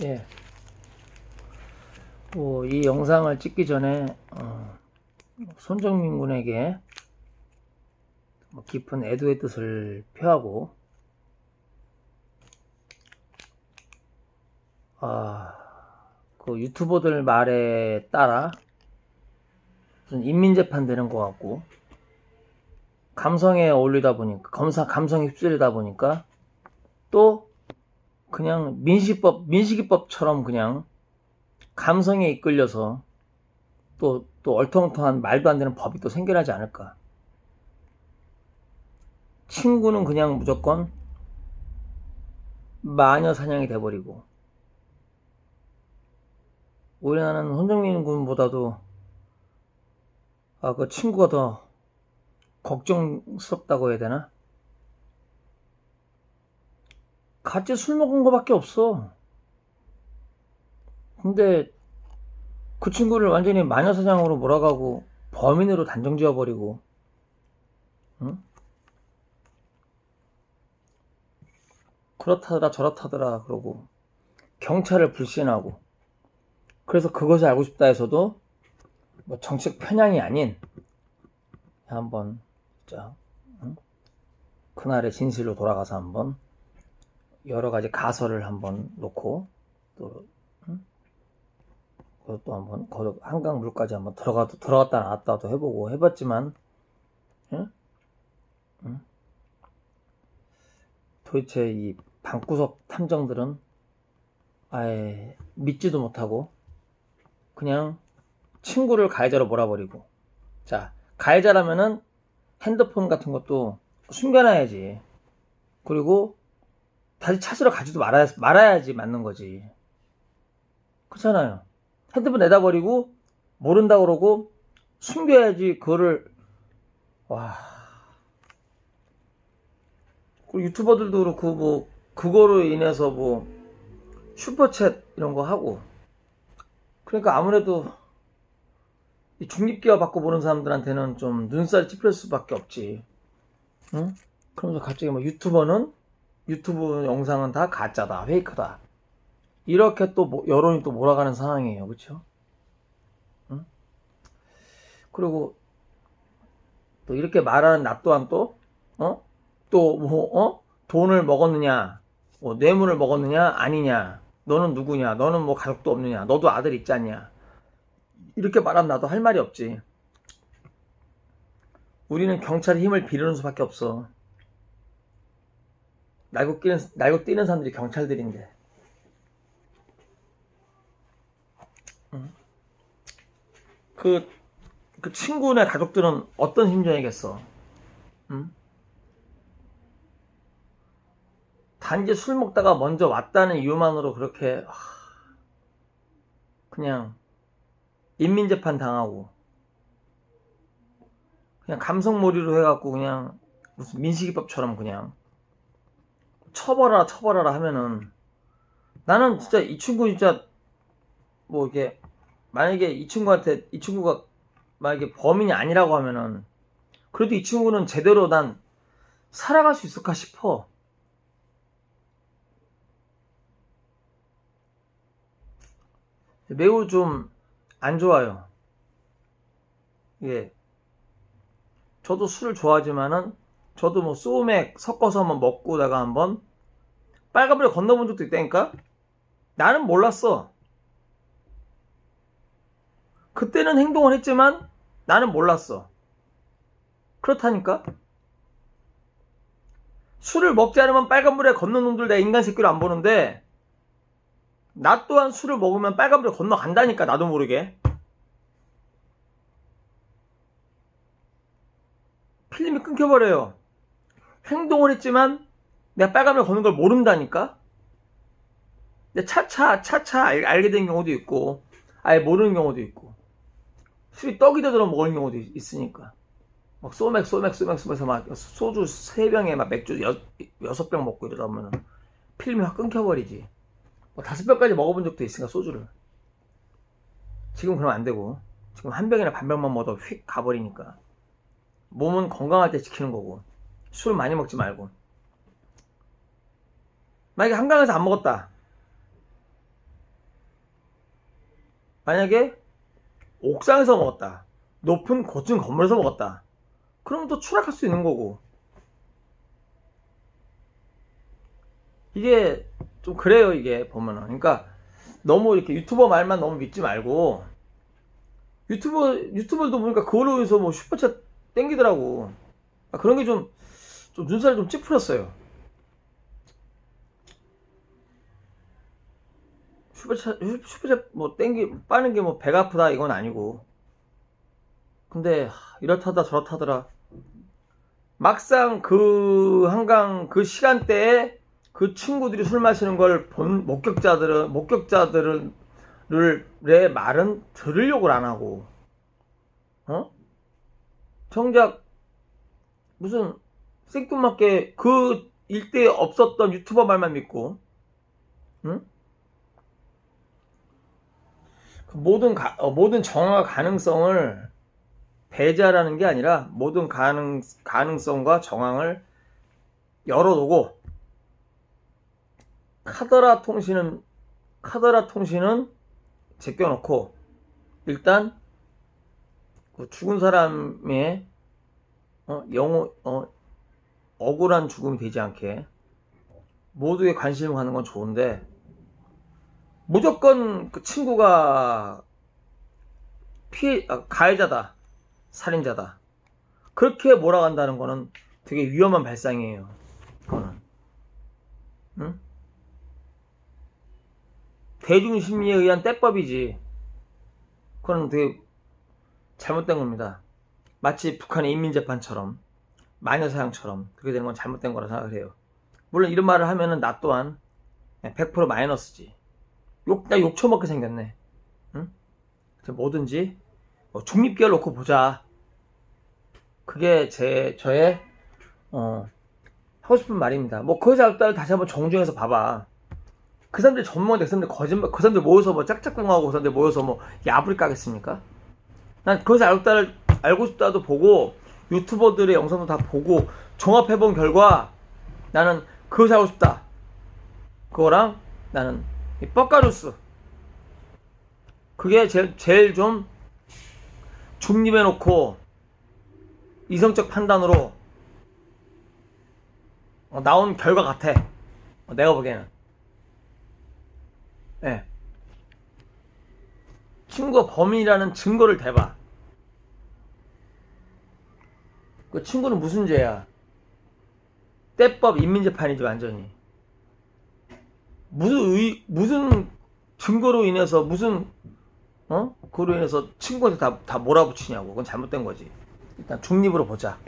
예. 뭐, 이 영상을 찍기 전에, 어, 손정민 군에게 뭐 깊은 애도의 뜻을 표하고, 아, 그 유튜버들 말에 따라 무슨 인민재판 되는 것 같고, 감성에 어울리다 보니까, 검사, 감성에 휩쓸리다 보니까, 또, 그냥 민식법, 민식이법처럼 그냥 감성에 이끌려서 또, 또 얼텅텅한 말도 안 되는 법이 또 생겨나지 않을까. 친구는 그냥 무조건 마녀 사냥이 돼버리고, 나는 손정민 군보다도, 아, 그 친구가 더 걱정스럽다고 해야 되나? 같이 술 먹은 거밖에 없어. 근데 그 친구를 완전히 마녀사냥으로 몰아가고 범인으로 단정 지어버리고, 응? 그렇다더라 저렇다더라 그러고 경찰을 불신하고 그래서 그것을 알고 싶다 해서도 뭐 정책 편향이 아닌 한번 진짜 응? 그날의 진실로 돌아가서 한번 여러 가지 가설을 한번 놓고 또 응? 그것도 한번 거- 한강 물까지 한번 들어가 들어갔다 나왔다도 해보고 해봤지만? 도대체 이 방구석 탐정들은 아예 믿지도 못하고 그냥 친구를 가해자로 몰아버리고 자 가해자라면은 핸드폰 같은 것도 숨겨놔야지 그리고 다시 찾으러 가지도 말아야, 말아야지 맞는 거지. 그렇잖아요. 핸드폰 내다 버리고 모른다 그러고 숨겨야지 그거를 와. 그리고 유튜버들도 그렇고 뭐 그거로 인해서 뭐 슈퍼챗 이런 거 하고 그러니까 아무래도 이 중립기업 받고 보는 사람들한테는 좀 눈살이 찌푸릴 수밖에 없지. 응? 그러면서 갑자기 뭐 유튜버는 유튜브 영상은 다 가짜다, 페이크다. 이렇게 또 뭐- 여론이 또 몰아가는 상황이에요. 그쵸? 응? 그리고 또 이렇게 말하는 나 또한 또, 어? 또 뭐, 어? 돈을 먹었느냐, 뭐 뇌물을 먹었느냐, 아니냐, 너는 누구냐, 너는 뭐 가족도 없느냐, 너도 아들 있지 않냐. 이렇게 말하면 나도 할 말이 없지. 우리는 경찰의 힘을 빌리는 수밖에 없어. 날고 뛰는, 날고 뛰는 사람들이 경찰들인데. 응? 그, 그 친구네 가족들은 어떤 심정이겠어? 응? 단지 술 먹다가 먼저 왔다는 이유만으로 그렇게, 하, 그냥, 인민재판 당하고, 그냥 감성몰이로 해갖고 그냥, 무슨 민식이법처럼 그냥, 처벌하라 처벌하라 하면은 나는 진짜 이 친구 진짜 뭐 이게 만약에 이 친구한테 이 친구가 만약에 범인이 아니라고 하면은 그래도 이 친구는 제대로 난 살아갈 수 있을까 싶어. 매우 좀 안 좋아요. 예. 저도 술을 좋아하지만은 저도 뭐 소맥 섞어서 한번 먹고 다가 한번 빨간불에 건너본 적도 있다니까? 나는 몰랐어. 그때는 행동을 했지만 나는 몰랐어. 그렇다니까? 술을 먹지 않으면 빨간불에 건너는 놈들 내가 인간 새끼로 안 보는데 나 또한 술을 먹으면 빨간불에 건너간다니까 나도 모르게. 필름이 끊겨버려요. 행동을 했지만 내가 빨간불 거는 걸 모른다니까? 차차 차차 알, 알게 된 경우도 있고 아예 모르는 경우도 있고 술이 떡이 되도록 먹는 경우도 있- 있으니까. 막 소맥 소맥 소맥 소맥에서 막 소주 세 병에 막 맥주 여, 여섯 병 먹고 이러다 보면 필름이 확 끊겨버리지. 뭐 다섯 병까지 먹어본 적도 있으니까 소주를. 지금 그러면 안 되고. 지금 한 병이나 반 병만 먹어도 휙 가버리니까 몸은 건강할 때 지키는 거고 술 많이 먹지 말고 만약에 한강에서 안 먹었다 만약에 옥상에서 먹었다. 높은 고층 건물에서 먹었다. 그럼 또 추락할 수 있는 거고. 이게 좀 그래요, 이게 보면은. 그러니까 너무 이렇게 유튜버 말만 너무 믿지 말고 유튜버 유튜버도 보니까 그걸로 해서 뭐 슈퍼챗 땡기더라고. 아, 그런 게 좀 좀 눈살이 좀 찌푸렸어요. 슈퍼챗 슈- 슈퍼챗 뭐 땡기 빠는 게 뭐 배가 아프다 이건 아니고. 근데 하, 이렇다다 저렇다더라. 막상 그 한강 그 시간대에 그 친구들이 술 마시는 걸 본 목격자들은 목격자들을 의 말은 들으려고 안 하고 어? 정작 무슨 생뚱맞게 그 일대에 없었던 유튜버 말만 믿고 응? 그 모든 가, 어, 모든 정화 가능성을 배제하라는 게 아니라 모든 가능 가능성과 정황을 열어두고 카더라 통신은 카더라 통신은 제껴놓고 일단 그 죽은 사람의 어, 영어 어, 억울한 죽음이 되지 않게 모두의 관심을 가는 건 좋은데 무조건 그 친구가 피해 아, 가해자다 살인자다 그렇게 몰아간다는 거는 되게 위험한 발상이에요 그거는 응? 대중 심리에 의한 떼법이지. 그건 되게 잘못된 겁니다. 마치 북한의 인민재판처럼, 마녀 사냥처럼, 그렇게 되는 건 잘못된 거라 생각을 해요. 물론 이런 말을 하면은 나 또한 100% 마이너스지. 욕, 나 욕 처먹게 생겼네. 응? 뭐든지, 뭐 중립기를 놓고 보자. 그게 제, 저의, 어, 하고 싶은 말입니다. 뭐, 그 사람들 다시 한번 정중해서 봐봐. 그 사람들이 전문가 그 사람들 거짓말, 그 사람들 모여서 뭐 짝짝꿍하고 그 사람들 모여서 뭐 야부리 까겠습니까? 난 알고, 싶다, 알고 싶다도 보고 유튜버들의 영상도 다 보고 종합해본 결과 나는 그것을 알고 싶다. 그거랑 나는 이 뻑가루스. 그게 제일, 제일 좀 중립해놓고 이성적 판단으로 어, 나온 결과 같아. 어, 내가 보기에는. 예. 친구가 범인이라는 증거를 대봐. 그 친구는 무슨 죄야? 때법 인민재판이지 완전히. 무슨 의, 무슨 증거로 인해서 무슨 어? 그로 인해서 친구한테 다, 다 몰아붙이냐고. 그건 잘못된 거지. 일단 중립으로 보자.